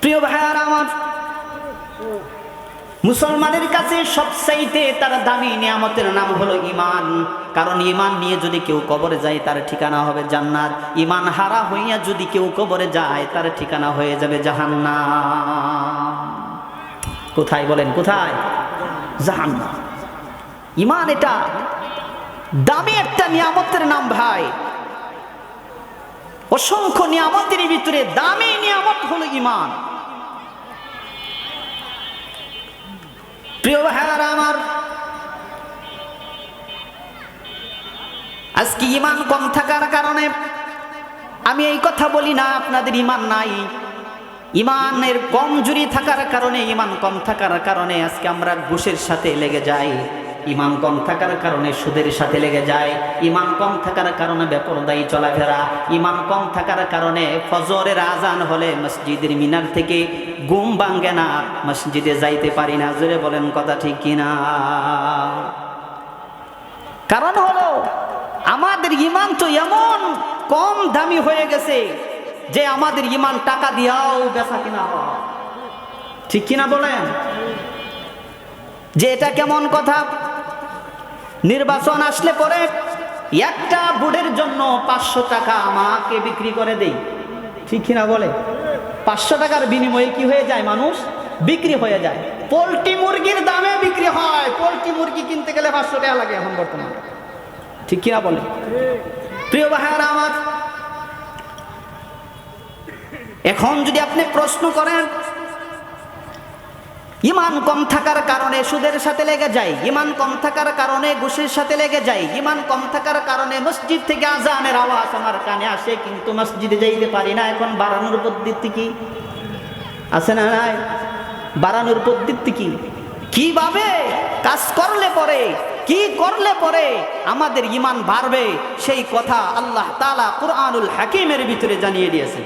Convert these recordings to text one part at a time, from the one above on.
প্রিয় ভাইয়ার আমার, মুসলমানের কাছে সবচাইতে তার দামি নিয়ামতের নাম হলো ইমান কারণ ইমান নিয়ে যদি কেউ কবরে যায়, তার ঠিকানা হবে জান্নাত। ইমান হারা হইয়া যদি কেউ কবরে যায়, তার ঠিকানা হয়ে যাবে জাহান্না কোথায় বলেন, কোথায়? জাহান্নাম। ইমান এটা দামি একটা নিয়ামতের নাম ভাই। অসংখ্য নিয়ামতের ভিতরে দামি নিয়ামত হলো ইমান প্রিয় ভাইয়ারা আমার, আজকে ইমান কম থাকার কারণে আমি এই কথা বলি না, আপনাদের ইমান নাই। ইমানের কমজুরি থাকার কারণে ইমান কম থাকার কারণে আজকে আমরা ঘুষের সাথে লেগে যাই। ইমান কম থাকার কারণে সুদের সাথে লেগে যায়। ইমান কম থাকার কারণে বেপরদায়ী চলাফেরা। ইমান কম থাকার কারণে ফজরের আজান হলে মসজিদের মিনার থেকে ঘুম ভাঙ্গে না। মসজিদে যাইতে পারি না। জোরে বলেন, কথা ঠিক কিনা? কারণ হলো, আমাদের ইমান তো এমন কম দামি হয়ে গেছে যে আমাদের ইমান টাকা দিয়াও বেচা কিনা হয়। ঠিক কিনা বলেন? যে এটা কেমন কথা? নির্বাচন আসলে পরে একটা বুড়ের জন্য পাঁচশো টাকা আমাকে বিক্রি করে দেই। ঠিক কিনা বলে? পাঁচশো টাকার বিনিময়ে কি হয়ে যায় মানুষ? বিক্রি হয়ে যায়। পোলট্রি মুরগির দামে বিক্রি হয়। পোলট্রি মুরগি কিনতে গেলে পাঁচশো টাকা লাগে এখন বর্তমানে। ঠিক কিনা বলে? প্রিয় ভাইয়ারা আমার, এখন যদি আপনি প্রশ্ন করেন ইমান কম থাকার কারণে সুদের সাথে লেগে যায়। ইমান কম থাকার কারণে ঘুষের সাথে লেগে যায়। ইমান কম থাকার কারণে মসজিদ থেকে আজানের আওয়াজ আমার কানে আসে, কিন্তু মসজিদে যাইতে পারি না। এখন বাড়ানোর পদ্ধতি কি? আছে না নাই? বাড়ানোর পদ্ধতি কি? কীভাবে কাজ করলে পরে, কি করলে পরে আমাদের ইমান বাড়বে? সেই কথা আল্লাহ তালা কুরআনুল হাকিমের ভিতরে জানিয়ে দিয়েছে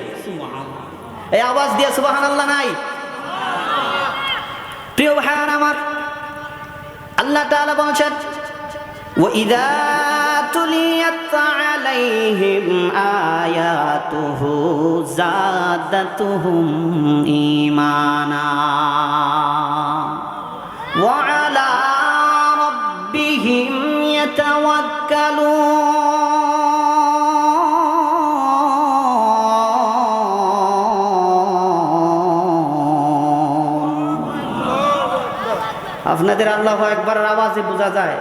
এই আওয়াজ দিয়ে সুবাহান আল্লাহ নাই? প্রিয় ভাইয়ার আমার আল্লাহ তাআলা বলছেন وإذا تليت عليهم آياته زادتهم إيمانا وعلى ربهم يتوكلون আপনাদের আল্লাহ একবারের আওয়াজে বোঝা যায়,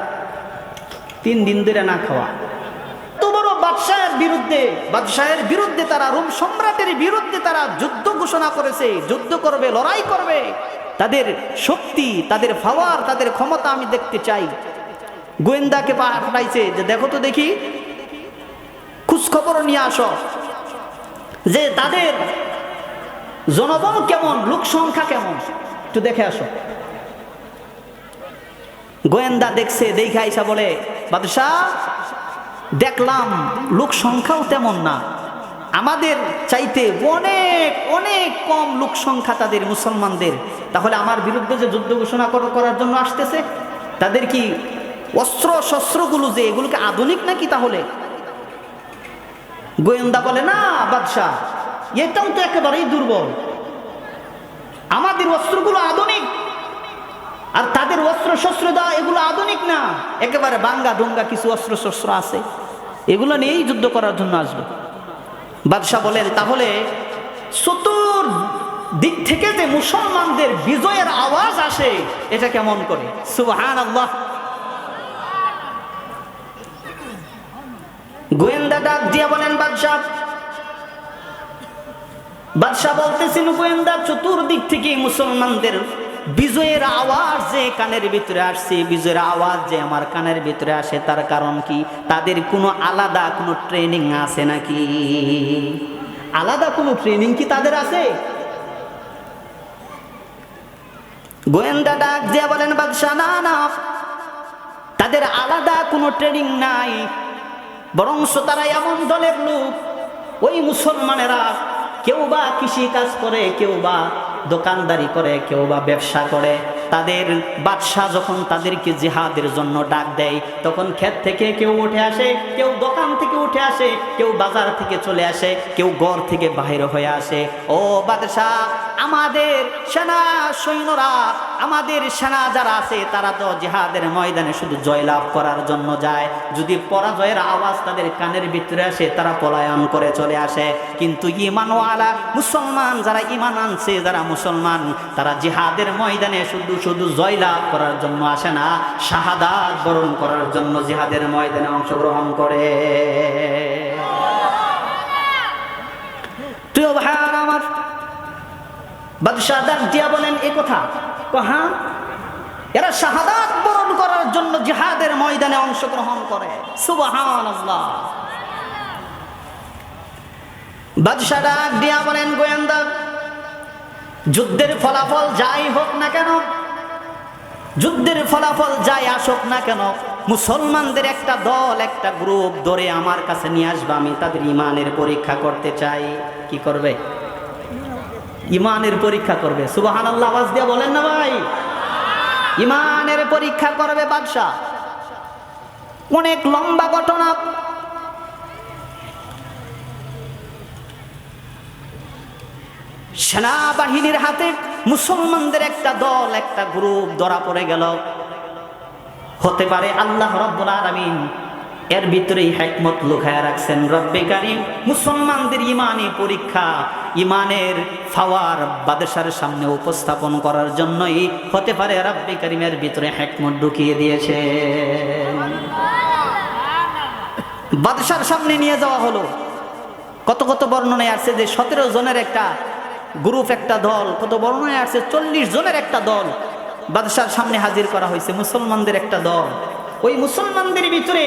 তিন দিন ধরে না খাওয়া। এত বিরুদ্ধে বিরুদ্ধে তারা সম্রাটের বিরুদ্ধে তারা যুদ্ধ ঘোষণা করেছে, যুদ্ধ করবে, লড়াই করবে। তাদের শক্তি, তাদের তাদের ক্ষমতা আমি দেখতে চাই। গোয়েন্দাকে পাঠাইছে যে, দেখো তো দেখি, খোঁজখবর নিয়ে আস যে তাদের জনবল কেমন, লোক সংখ্যা কেমন? একটু দেখে আসো। গোয়েন্দা দেখছে, দেখে আইসা বলে, বাদশাহ, দেখলাম লোক সংখ্যাও তেমন না। আমাদের চাইতে অনেক অনেক কম লোক সংখ্যা তাদের মুসলমানদের। তাহলে আমার বিরুদ্ধে যে যুদ্ধ ঘোষণা কর- করার জন্য আসতেছে, তাদের কি অস্ত্র শস্ত্রগুলো যে এগুলোকে আধুনিক নাকি তাহলে? গোয়েন্দা বলে, না, বাদশাহ, এটাও তো একেবারেই দুর্বল। আমাদের অস্ত্রগুলো আধুনিক আর তাদের অস্ত্র শস্ত্র দেওয়া, এগুলো আধুনিক না। একেবারে বাঙ্গা ডুঙ্গা কিছু অস্ত্র শস্ত্র আছে। এগুলো নিয়েই যুদ্ধ করার জন্য আসবে। বাদশাহ বলেন, তাহলে চতুর দিক থেকে যে মুসলমানদের বিজয়ের আওয়াজ আসে, এটা কেমন করে? সুবহান আল্লাহ গোয়েন্দা ডাক দিয়া বলেন, বাদশাহ বাদশাহ বলতেছেন, গোয়েন্দা চতুর্দিক থেকে মুসলমানদের বিজয়ের আওয়াজ যে কানের ভিতরে আসছে, বিজয়ের আওয়াজ যে আমার কানের ভিতরে আসে, তার কারণ কি? তাদের কোনো আলাদা কোনো ট্রেনিং আছে নাকি? আলাদা কোনো ট্রেনিং কি তাদের আছে? গোয়েন্দা ডাক দিয়ে বলেন, বাদশাহ, না না, তাদের আলাদা কোনো ট্রেনিং নাই। বরংস তারা এমন দলের লোক। ওই মুসলমানেরা কেউ বা কৃষি কাজ করে, কেউ বা দোকানদারি করে, কেউ বা ব্যবসা করে, তাদের বাদশাহ যখন তাদেরকে জিহাদের জন্য ডাক দেয়, তখন ক্ষেত থেকে কেউ উঠে আসে, কেউ দোকান থেকে উঠে আসে, কেউ বাজার থেকে চলে আসে, কেউ ঘর থেকে বাহির হয়ে আসে। ও বাদশাহ আমাদের সেনা সৈন্যরা, আমাদের সেনা যারা আছে, তারা তো জিহাদের ময়দানে শুধু জয়লাভ করার জন্য যায়। যদি পরাজয়ের আওয়াজ তাদের কানের ভিতরে আসে, তারা পলায়ন করে চলে আসে। কিন্তু ইমানওয়ালা মুসলমান, যারা ইমান আনছে, যারা মুসলমান, তারা জেহাদের ময়দানে শুধু শুধু জয়লাভ করার জন্য আসে না, শাহাদাত বরণ করার জন্য জেহাদের ময়দানে অংশগ্রহণ করে। ভাইয়ার আমার বাদশাহ ডাক দিয়া বলেন, এ কথা? হ্যাঁ। এরা শাহাদাত বরণ করার জন্য জিহাদের ময়দানে অংশগ্রহণ করে। সুবাহান বাদশাহ ডাক দিয়া বলেন, গোয়েন্দা, যুদ্ধের ফলাফল যাই হোক না কেন, যুদ্ধের ফলাফল যাই আসুক না কেন, মুসলমানদের একটা দল, একটা গ্রুপ ধরে আমার কাছে নিয়ে আসবে, আমি তাদের ইমানের পরীক্ষা করতে চাই। কি করবে? ইমানের পরীক্ষা করবে। সুবাহান আল্লাহ আওয়াজ দিয়ে বলেন না ভাই। ইমানের পরীক্ষা করবে বাদশাহ। অনেক লম্বা ঘটনা। সেনাবাহিনীর হাতে মুসলমানদের একটা দল, একটা গ্রুপ ধরা পড়ে গেল। হতে পারে আল্লাহ রব্বুল আলামিন এর ভিতরেই হেকমত লুকায় রাখছেন রব্বে কারিম। মুসলমানদের ইমানি পরীক্ষা, ইমানের ফাওয়ার বাদশার সামনে উপস্থাপন করার জন্যই হতে পারে রব্বে কারিমের ভিতরে হেকমত ঢুকিয়ে দিয়েছে। বাদশার সামনে নিয়ে যাওয়া হলো। কত কত বর্ণনায় আছে যে সতেরো জনের একটা গ্রুপ, একটা দল, কত বর্ণনায় আছে চল্লিশ জনের একটা দল বাদশার সামনে হাজির করা হয়েছে, মুসলমানদের একটা দল। ওই মুসলমানদের ভিতরে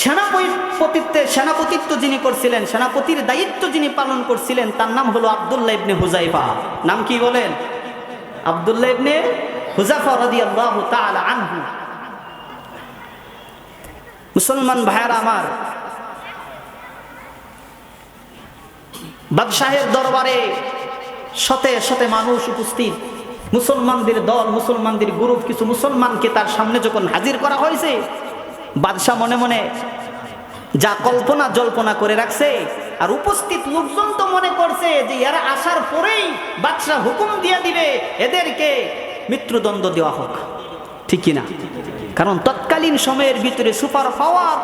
সেনাপতিত্বে সেনাপতিত্ব যিনি করছিলেন, সেনাপতির দায়িত্ব যিনি পালন করছিলেন, তার নাম হলো আবদুল্লাহ ইবনে হুজাইফা। নাম কি বলেন? আবদুল্লাহ ইবনে হুজাফা রাদিয়াল্লাহু তাআলা আনহু। মুসলমান ভাইয়ারা আমার, বাদশাহের দরবারে শতে শতে মানুষ উপস্থিত। মুসলমানদের দল, মুসলমানদের গ্রুপ, কিছু মুসলমানকে তার সামনে যখন হাজির করা হয়েছে বাদশাহ মনে মনে যা কল্পনা, জল্পনা করে রাখছে আর উপস্থিত লোকজন তো মনে করছে যে এরা আসার পরেই বাদশাহ হুকুম দিয়ে দিবে, এদেরকে মৃত্যুদণ্ড দেওয়া হোক। ঠিক কিনা? কারণ তৎকালীন সময়ের ভিতরে সুপার পাওয়ার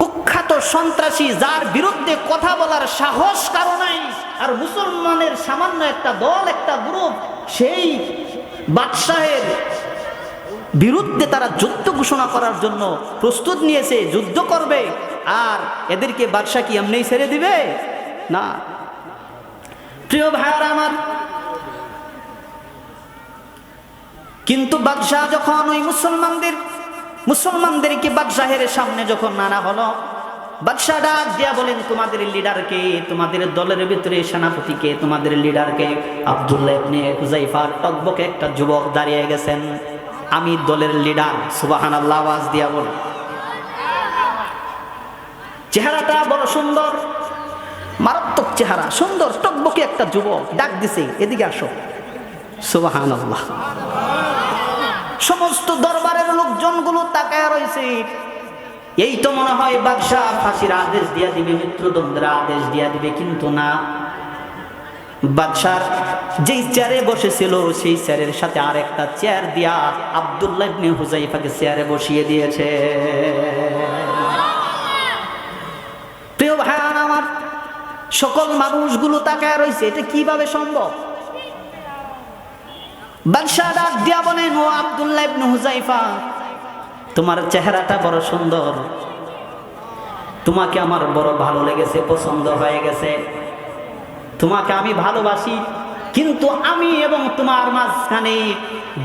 কুখ্যাত সন্ত্রাসী যার বিরুদ্ধে কথা বলার সাহস কারও নাই, আর মুসলমানের সামান্য একটা দল, একটা গ্রুপ, সেই বাদশাহের বিরুদ্ধে তারা যুদ্ধ ঘোষণা করার জন্য প্রস্তুত নিয়েছে, যুদ্ধ করবে। আর এদেরকে বাদশাহ কি এমনি ছেড়ে দিবে? না। প্রিয় ভাইয়ার আমার, কিন্তু বাদশাহ যখন ওই মুসলমানদের, মুসলমানদেরকে বাদশাহের সামনে যখন নানা হলো, বাদশাহ ডাক দিয়া বলেন, তোমাদের লিডারকে, তোমাদের দলের ভিতরে সেনাপতিকে, তোমাদের লিডারকে আব্দুল্লাহ ইবনে একটা যুবক দাঁড়িয়ে গেছেন। আমি দলের লিডার সুবাহান আল্লাহ আওয়াজ দিয়া বলে। চেহারাটা বড় সুন্দর, মারাত্মক চেহারা, সুন্দর, টকবকে একটা যুবক, ডাক দিছে, এদিকে আসো। সুবাহান আল্লাহ সমস্ত দরবারের লোকজনগুলো তাকায় রয়েছে এই তো মনে হয় বাদশাহ ফাঁসির আদেশ দিয়া দিবে, মৃত্যুদণ্ডের আদেশ দিয়া দিবে, কিন্তু না। বাদশার যেই চেয়ারে বসেছিল, সেই চেয়ারের সাথে আর একটা চেয়ার দিয়া আবদুল্লাহ ইবনে হুজাইফাকে চেয়ারে বসিয়ে দিয়েছে। প্রিয় ভাইয়ান আমার, সকল মানুষগুলো তাকায় রয়েছে, এটা কীভাবে সম্ভব? বাদশাহ ডাক দিয়া বলেন, ও আবদুল্লাহ ইবনে হুজাইফা তোমার চেহারাটা বড় সুন্দর। তোমাকে আমার বড় ভালো লেগেছে, পছন্দ হয়ে গেছে। তোমাকে আমি ভালোবাসি, কিন্তু আমি এবং তোমার মাঝখানে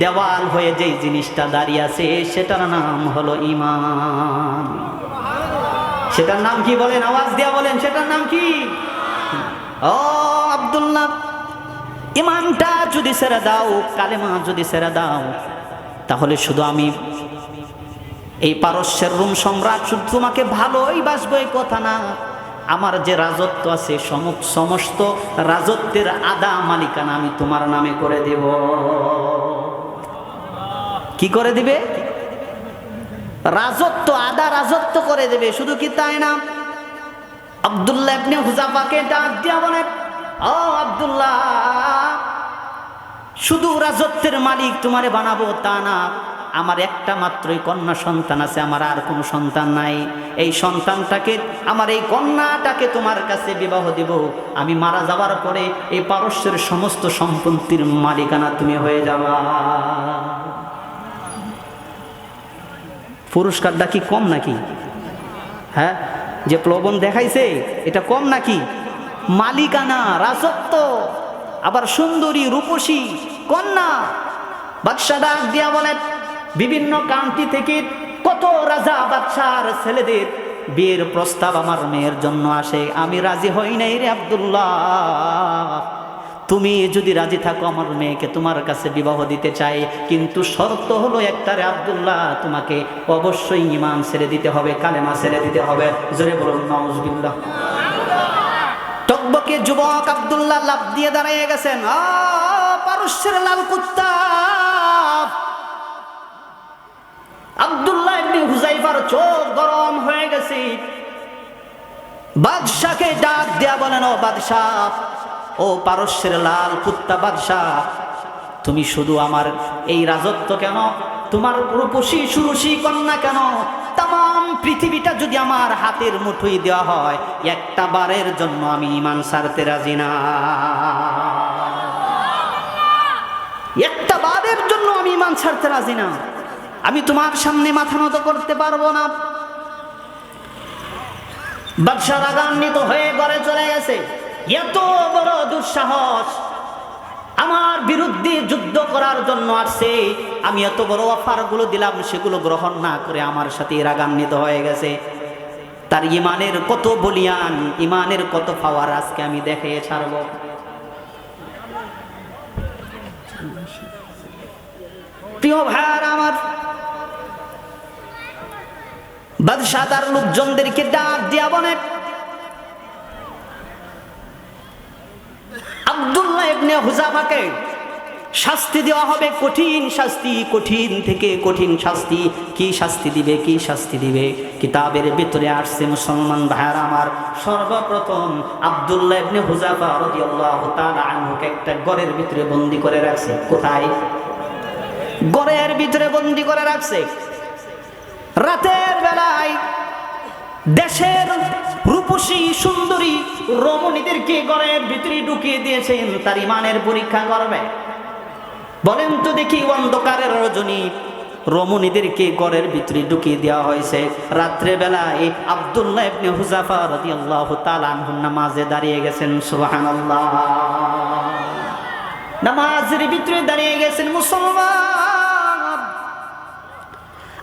দেওয়াল হয়ে যেই জিনিসটা দাঁড়িয়ে আছে, সেটার নাম হলো ইমান সেটার নাম কি বলেন? আওয়াজ দিয়া বলেন, সেটার নাম কি? ও আব্দুল্লাহ ইমানটা যদি ছেড়ে দাও, কালেমা যদি ছেড়ে দাও, তাহলে শুধু আমি এই পারস্যের রুম সম্রাট, শুধু তোমাকে ভালোই বাসবো, এই কথা না। আমার যে রাজত্ব আছে সম- সমস্ত রাজত্বের আদা মালিকানা আমি তোমার নামে করে দেব। কি করে দিবে? রাজত্ব, আদা রাজত্ব করে দেবে, শুধু কি তাই না? আব্দুল্লাহ ইবনে হুজাফাকে ডাক দিয়া বলে, ও আব্দুল্লাহ, শুধু রাজত্বের মালিক তোমারে বানাবো তা না আমার একটা মাত্রই কন্যা সন্তান আছে, আমার আর কোনো সন্তান নাই। এই সন্তানটাকে, আমার এই কন্যাটাকে তোমার কাছে বিবাহ দেব। আমি মারা যাওয়ার পরে এই পারস্যের সমস্ত সম্পত্তির মালিকানা তুমি হয়ে যাবা। পুরস্কারটা কি কম নাকি? হ্যাঁ যে প্লবন দেখাইছে, এটা কম নাকি? মালিকানা, রাজত্ব, আবার সুন্দরী, রূপসী, কন্যা। বাদশা ডাক দিয়া বলেন বিভিন্ন কান্তি থেকে কত রাজা বাদশার ছেলেদের বিয়ের প্রস্তাব আমার মেয়ের জন্য আসে। আমি রাজি হই নাই রে আব্দুল্লাহ। তুমি যদি রাজি থাকো আমার মেয়েকে তোমার কাছে বিবাহ দিতে চাই, কিন্তু শর্ত হলো একটা রে আব্দুল্লাহ, তোমাকে অবশ্যই ইমান ছেড়ে দিতে হবে, কালেমা ছেড়ে দিতে হবে। জোরে বলুন নওয়াজবিল্লাহ টকবকে যুবক আব্দুল্লাহ লাভ দিয়ে দাঁড়িয়ে গেছেন। পারস্যের লাল কুত্তা আব্দুল্লাহ ইবনে হুজাইফার চোখ গরম হয়ে গেছে। বাদশাকে ডাক দেয়া বলেন ও বাদশাহ ও পারস্যের লাল কুত্তা বাদশাহ তুমি শুধু আমার এই রাজত্ব কেন? তোমার রূপসী সুরসী কন্যা কেন? তাম পৃথিবীটা যদি আমার হাতের মুঠোই দেওয়া হয় একটা বারের জন্য আমি ইমান সারতে রাজি না। একটা বারের জন্য আমি ইমান ছাড়তে রাজি না। আমি তোমার সামনে মাথা নত করতে পারব না। বাদশাহ রাগান্বিত হয়ে ঘরে চলে গেছে। এত বড় দুঃসাহস। আমার বিরুদ্ধে যুদ্ধ করার জন্য আসছে। আমি এত বড় অফারগুলো দিলাম, সেগুলো গ্রহণ না করে আমার সাথে রাগান্বিত হয়ে গেছে। তার ইমানের কত বলিয়ান, ইমানের কত পাওয়ার আজকে আমি দেখে ছাড়ব। প্রিয় ভাইয়ার আমার বাদশাহ তার লোকজনদেরকে ডাক দিয়া বনে শাস্তি দেওয়া হবে। কঠিন শাস্তি, কঠিন থেকে কঠিন শাস্তি। কি শাস্তি দিবে, কি শাস্তি দিবে? কিতাবের ভিতরে আসছে মুসলমান ভাইয়ার আমার, সর্বপ্রথম আব্দুল্লাহ ইবনে হুজাফা রাদিয়াল্লাহু তাআলা আনহুকে একটা ঘরের ভিতরে বন্দি করে রাখছে। কোথায়? ঘরের ভিতরে বন্দি করে রাখছে। রাতের বেলায় দেশের রূপসী সুন্দরী রমণীদেরকে ঘরের ভিতরে ঢুকিয়ে দিয়েছেন, তার ইমানের পরীক্ষা করবে। বলেন তো দেখি অন্ধকারের রজনী রমণীদেরকে ঘরের ভিতরে ঢুকিয়ে দেওয়া হয়েছে। রাত্রে বেলায় আব্দুল্লাহ ইবনে হুজাফা রাদিয়াল্লাহু তাআলা নামাজে দাঁড়িয়ে গেছেন, সুবহানাল্লাহ। নামাজের ভিতরে দাঁড়িয়ে গেছেন মুসলমান।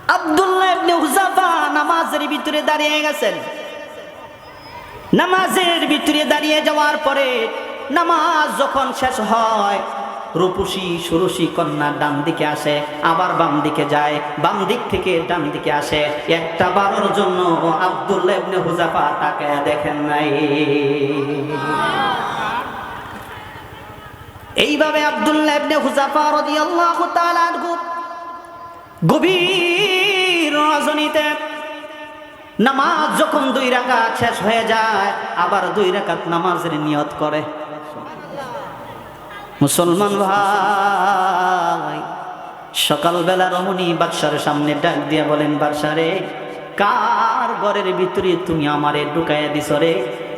আব্দুল্লাহ নামাজের ভিতরে দাঁড়িয়ে গেছেন। নামাজের ভিতরে দাঁড়িয়ে যাওয়ার পরে নামাজ যখন শেষ হয়, রূপসী কন্যা আবার বাম দিকে যায়, বাম দিক থেকে ডান দিকে আসে। একটা বারোর জন্য আব্দুল্লাহ ইবনে হুজাফা তাকে দেখেন নাই। এইভাবে আব্দুল্লাহ ইবনে হুজাফা রাদিয়াল্লাহু তাআলা গভীর রজনীতে নামাজ যখন দুই রাকাত শেষ হয়ে যায়, আবার দুই রাকাত নামাজের নিয়ত করে। মুসলমান ভাই, সকালবেলা রমণী বাদশার সামনে ডাক দিয়া বলেন, বাদশারে, কার ঘরের ভিতরে তুমি আমারে ঢুকাইয়া দিছ রে?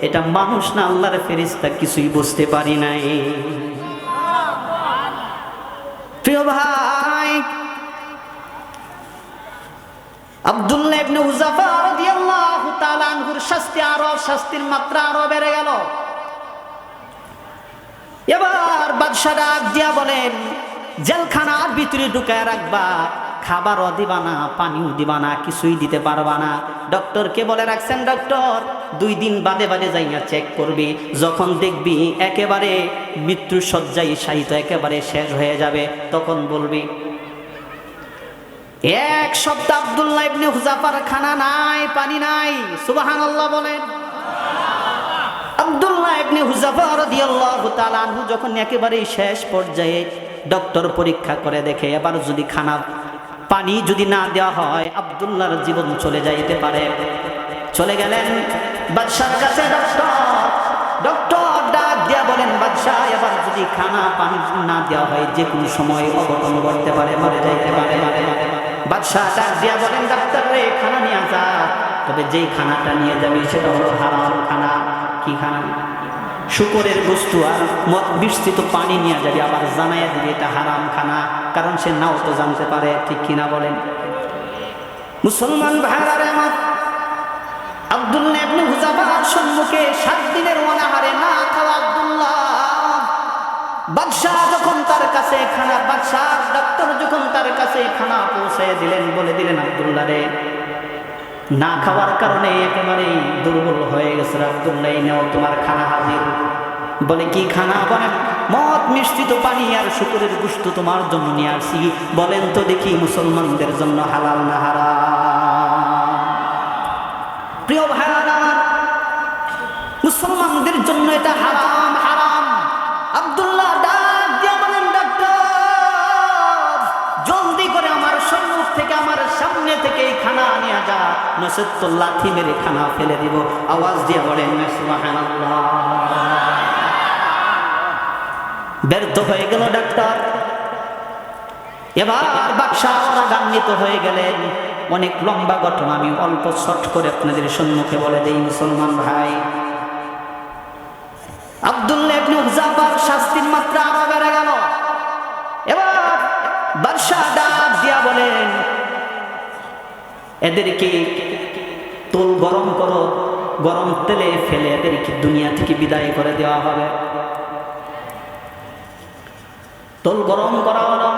এটা মানুষ না আল্লাহর ফেরিস্তা কিছুই বুঝতে পারি নাই। প্রিয় ভাই আব্দুল্লাহ ইবনে হুজাফা রাদিয়াল্লাহু তাআলা আনহুর শাস্তি আরও শাস্তির মাত্রা আরও বেড়ে গেল। এবার বাদশাহ ডাক দিয়া বলেন, জেলখানার ভিতরে ঢুকায় রাখবা, খাবারও দিবা না, পানিও দিবা না, কিছুই দিতে পারবা না। ডক্টরকে বলে রাখছেন, ডক্টর, দুই দিন বাদে বাদে যাইয়া চেক করবি। যখন দেখবি একেবারে মৃত্যু শয্যায় শায়িত একেবারে শেষ হয়ে যাবে, তখন বলবি এক সপ্তাহ আব্দুল্লাহ ইবনে হুজাফার খানা নাই, পানি নাই। সুবহানাল্লাহ বলেন। আব্দুল্লাহ ইবনে হুজাফা রাদিয়াল্লাহু তাআলা আনহু যখন একেবারে শেষ পর্যায়ে ডক্টর পরীক্ষা করে দেখে, এবার যদি খানা, পানি যদি না দেওয়া হয়, আব্দুল্লাহর জীবন চলে যাইতে পারে। চলে গেলেন বাদশার কাছে ডক্টর। ডক্টর ডাক দিয়া বলেন, বাদশাহ, এবার যদি খানা, পানি না দেওয়া হয়, যে কোনো সময় অঘটন ঘটতে পারে, মরে যাইতে পারে পারে। বাদশাহ ডাক দিয়া বলেন, ডাক্তার রে, খানা নিয়ে তবে যেই খানাটা নিয়ে যাবে সেটা হলো হারাম খানা। কি খানা? শুকরের বস্তু আর মদ বিস্তৃত পানি নিয়ে যাবে। আবার জানাইয়া দিবে, এটা হারাম খানা। কারণ সে নাও তো জানতে পারে, ঠিক কিনা বলেন। মুসলমান ভাইরা রে আমার, আব্দুল্লাহ ইবনে হুজাফার সম্মুখে সাত দিনের অনাহারে না খাওয়া আব্দুল্লাহ। বাদশাহ যখন তার কাছে খানা, বাদশাহ, ডাক্তার যখন তার কাছে খানা পৌঁছে দিলেন, বলে দিলেন রে, না খাওয়ার কারণে একেবারে দুর্বল হয়ে গেছে নাও তোমার খানা হাজির। বলে, কি খানা? বলেন, মদ মিশ্রিত পানি আর শুকুরের গুস্ত তোমার জন্য নিয়ে আসি। বলেন তো দেখি মুসলমানদের জন্য হালাল না খানা নিয়ে যা নসেদ তো লাথি মেরে খানা ফেলে দিব। আওয়াজ দিয়ে বলেন ব্যর্থ হয়ে গেল ডাক্তার। এবার বাদশাহ রাগান্বিত হয়ে গেলেন। অনেক লম্বা ঘটনা, আমি অল্প শর্ট করে আপনাদের সম্মুখে বলে দেই, মুসলমান ভাই। আব্দুল্লাহ ইবনে এদেরকে তোল গরম করো, গরম তেলে ফেলে এদেরকে দুনিয়া থেকে বিদায় করে দেওয়া হবে। তোল গরম করা হলো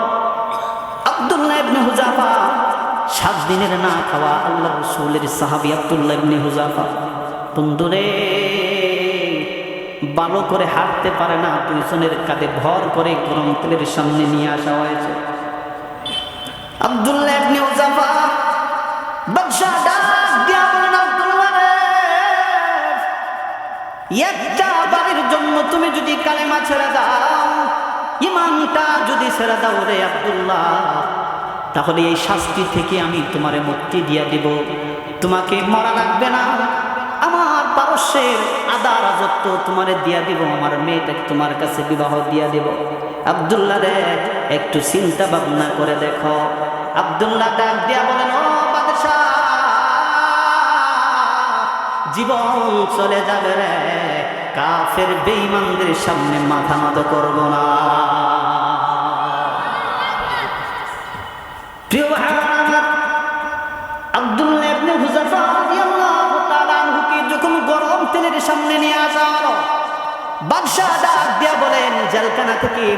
আব্দুল্লাহ হুজাফা সাত দিনের না খাওয়া আল্লাহ রসুলের সাহাবি হুজাফা। বন্ধুরে, ভালো করে হাঁটতে পারে না, দুইজনের কাঁধে ভর করে গরম তেলের সামনে নিয়ে আসা হয়েছে। আব্দুল্লাহ হুজাফা একটা বাড়ির জন্য তুমি যদি কালেমা ছেড়ে দাও, ইমানটা যদি ছেড়ে দাও রে আব্দুল্লাহ, তাহলে এই শাস্তি থেকে আমি তোমারে মুক্তি দিয়া দিব। তোমাকে মরা লাগবে না। আমার পারস্যের আদা রাজত্ব তোমারে দিয়া দিব, আমার মেয়েটাকে তোমার কাছে বিবাহ দিয়া দিব। আব্দুল্লাহ রে, একটু চিন্তা ভাবনা করে দেখো। আব্দুল্লাহ ডাক দিয়া বলেন, ও জীবন চলে যাবে রে। কাফের বেঈমানদের সামনে মাথা নত করব না। যখন গরম নিয়ে আসা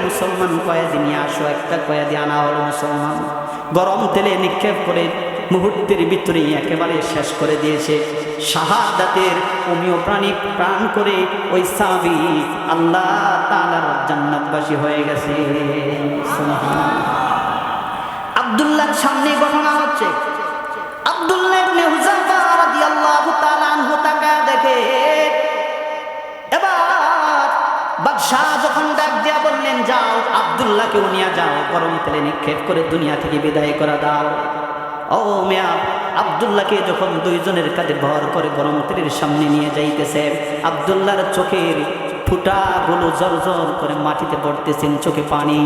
মুসলমান নিয়ে আসো, একটা কয়েদি আনা হলো মুসলমান। গরম তেলে নিক্ষেপ করে মুহূর্তের ভিতরেই একেবারে শেষ করে দিয়েছে। শাহাদাতের অমীয় প্রাণী প্রাণ করে ওই সাবি আল্লাহ তাআলার জান্নাতবাসী হয়ে গেছে। আব্দুল্লাহর সামনে ঘটনা হচ্ছে, আব্দুল্লাহ ইবনে হুযাফা রাদিয়াল্লাহু তাআলা এবার বাদশাহ যখন ডাক দিয়া বললেন, যাও, আব্দুল্লাহকেও নিয়ে যাও, গরম তেলে নিক্ষেপ করে দুনিয়া থেকে বিদায় করা দাও। ও মেয়া, আব্দুল্লাহকে যখন দুইজনের কাঁধে ভর করে গরম তেলের সামনে নিয়ে যাইতেছে, আব্দুল্লাহর চোখের ফুটাগুলো জর জর করে মাটিতে পড়তেছেন চোখে পানি।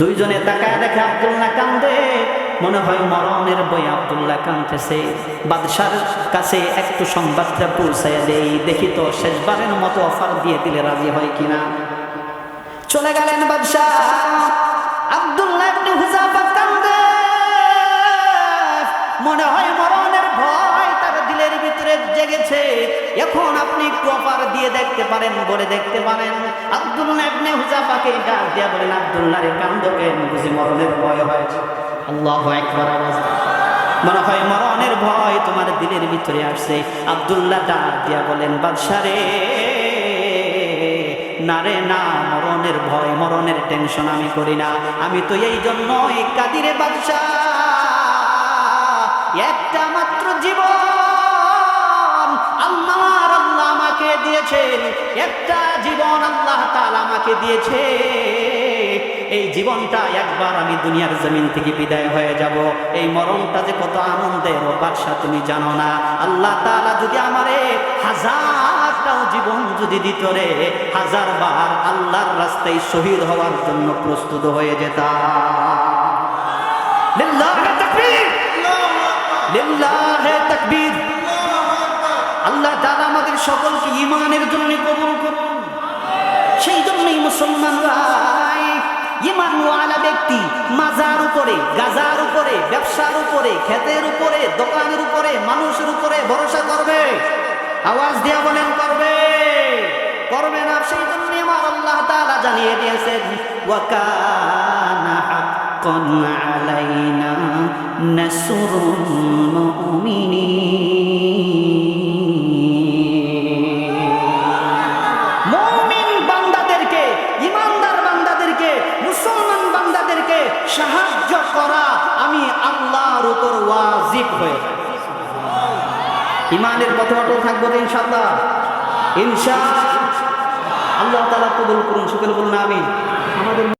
দুইজনে তাকায় দেখে আব্দুল্লাহ কান্দে মনে হয় মরণের বই আব্দুল্লাহ কান্দতেছে বাদশার কাছে একটু সংবাদটা পৌঁছাইয়া দেই, দেখি তো শেষবারের মতো অফার দিয়ে দিলে রাজি হয় কিনা। চলে গেলেন বাদশাহ। আব্দুল্লাহ কান্দে মনে হয় মরণের ভয় তার দিলের ভিতরে জেগেছে। এখন আপনি একটু দিয়ে দেখতে পারেন, বলে দেখতে পারেন। আব্দুল্লাহ ইবনে হুযাফাকে ডাক দিয়া বলেন আব্দুল্লাহ রে কান্দকে বুঝি মরণের ভয় হয়েছে। আল্লাহু আওয়াজ মনে হয় মরণের ভয় তোমার দিলের ভিতরে আসছে। আব্দুল্লাহ ডাক দিয়া বলেন বাদশাহ রে, না রে, না, মরণের ভয়, মরণের টেনশন আমি করি না। আমি তো এই জন্যই কাদিরে বাদশাহ একটা মাত্র জীবন আল্লাহর আল্লাহ আমাকে দিয়েছেন। একটা জীবন আল্লাহ তাআলা আমাকে দিয়েছে। এই জীবনটা একবার আমি দুনিয়ার জমিন থেকে বিদায় হয়ে যাব। এই মরণটা যে কত আনন্দের বাদশা তুমি জানো না। আল্লাহ তাআলা যদি আমারে হাজার একটাও জীবন যদি দিত রে হাজার বার আল্লাহর রাস্তায় শহীদ হওয়ার জন্য প্রস্তুত হয়ে যেতাম। আল্লাহ তাআলা আমাদের সকলকে ঈমানের জন্য কবুল করুন। সেই জন্যই মুসলমানরা ইমানওয়ালা ব্যক্তি মাজার উপরে, গাজার উপরে, ব্যবসার উপরে, ক্ষেতের উপরে, দোকানের উপরে, মানুষের উপরে ভরসা করবে। আওয়াজ দিয়া বলেন, করবে। করবে না, সেই জন্য আমার আল্লাহ তাআলা জানিয়ে দিয়েছেন ওয়াকানা বান্দাদেরকে, ইমানদার বান্দাদেরকে, মুসলমান বান্দাদেরকে সাহায্য করা আমি আল্লাহর উপর ওয়াজিব হয়ে ইমানের পথে অটল থাকব তো ইনশাআল্লাহ। ইনশা আল্লাহ তালা কবুল করুন সকলে বলুন আমি আমাদের